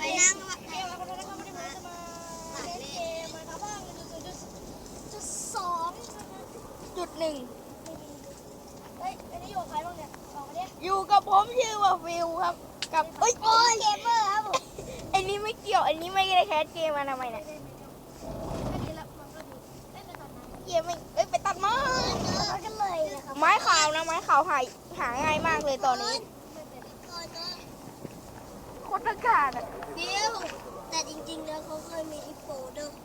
ไปนั่งว่าเกมมาคนนั้นก็ไม่ได้มาเกมอะไรครับจุดสองจุดหนึ่งเฮ้ยอันนี้อยู่กับใครบ้างเนี่ยสองคนนี้อยู่กับผมชื่อว่าฟิวครับ กับเอ้ยโอ้ยเกมเมอร์ครับผมอันนี้ไม่เกี่ยว อันนี้ไม่ได้แคสเกมมาทำไมเนี่ยเล่นไปตอนนั้นเกมไม่เอ้ยไปตัดไม้ากันเลยนะครับไม้ขาวนะไม้ขาวหาหาง่ายมากเลยตอนนี้ ตรอากาศอะเดี๋ยวแต่จริงๆแล้วเขาเคยมีที่โฟลเดอร์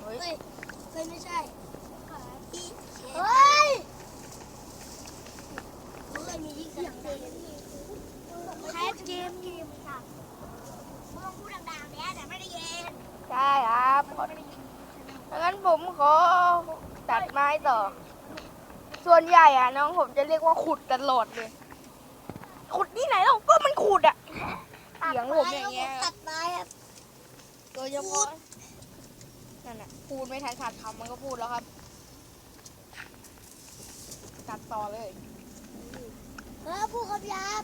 เฮ้ยเฮ้ยเคยไม่ใช่ที่เฮ้ยเขาเคยมีที่สังเกตแคสเกมเกมค่ะมึงพูดดังๆเนี่ยแต่ไม่ได้ยินใช่ครับขอถ้างั้นผมขอตัดไม้ต่อ ส่วนใหญ่อะน้องผมจะเรียกว่าขุดตลอดเลย ขุดที่ไหนเราก็มันขุดอะ เสียงผมอย่างเงี้ยตัดไม้ครับโดยเฉพาะนั่นน่ะพูดไม่ทันขาดคำมันก็พูดแล้วครับตัดต่อเลยเออผู้ขับยาบ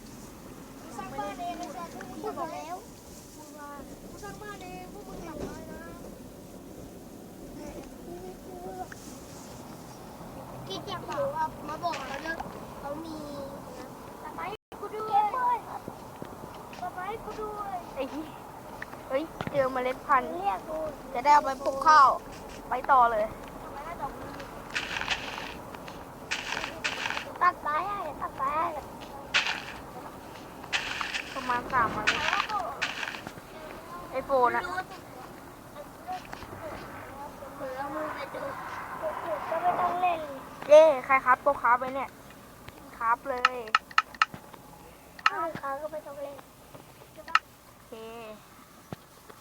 สร้างบ้านเองเลยจ้ะพวกมึงพูดจะหมบอกดแล้วกูสร้างบ้านเองพวกมึงหลับน้อยนะพี่อยากรู้ว่ามาบอกแล้วนะเขามี ตัดไม้กูด้วย ตัดไม้กูด้วยไอ้เหี้ยเฮ้ยเจอเมล็ดพันธุ์เรียกกูจะได้เอาไปปลูกข้าว ไปต่อเลย ทำไมได้ดอกมือตัดไม้ให้ตัดไม้ให้ประมาณสามเมล็ดไอโฟนอะเผื่อมือไปดูก็ไม่ต้องเล่นเย้ใครครับตัวครับไปเนี่ย ครับเลยถ้าค้างก็ไม่ต้องเล่นโอ เค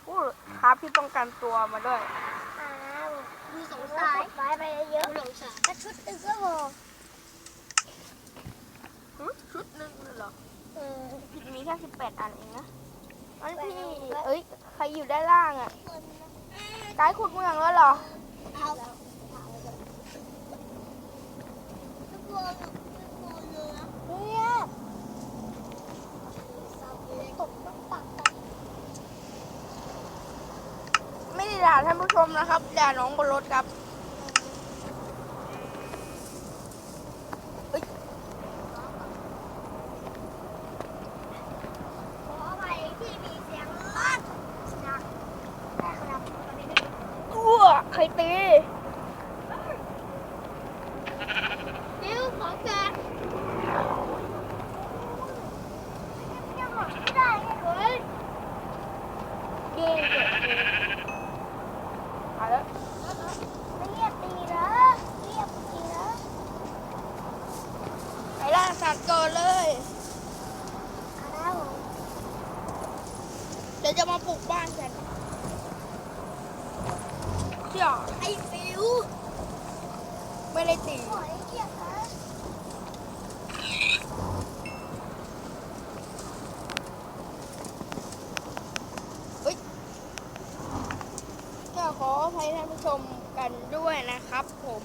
อู้ครับที่ป้องกันตัวมาด้วย อ้าวมีสงสายไม้ไปเยอะหลงสายก็ชุดตึงก็พอหึชุดหนึ่งเลยเหรอเออมีแค่สิบแปดอันเองนะอันพี่เอ้ย ใครอยู่ด้านล่างอะกายขุดเมืองแล้วเหรอเอาทุกคนทุกคนเลยนะเนี่ยตกต้องตักกัน ไม่ได้ด่า ท่านผู้ชมนะครับด่าน้องบนรถครับใครตียที่มีเสียงรถนะนะครับตอนนี้ อ้วใครตี นิ้วของแกยังหมดไม่ได้เลย เย่เย่มาแล้ว ไม่เรียกตีนะเรียกตีนะ ไปล่า สัตว์ก่อนเลยอ้าวเดี๋ยวจะมาปลูกบ้านกันเชี่ยไอ้ฟิวไม่ได้ตีปล่อยให้เกียรนะก็ขออภัยท่านผู้ชมกันด้วยนะครับผม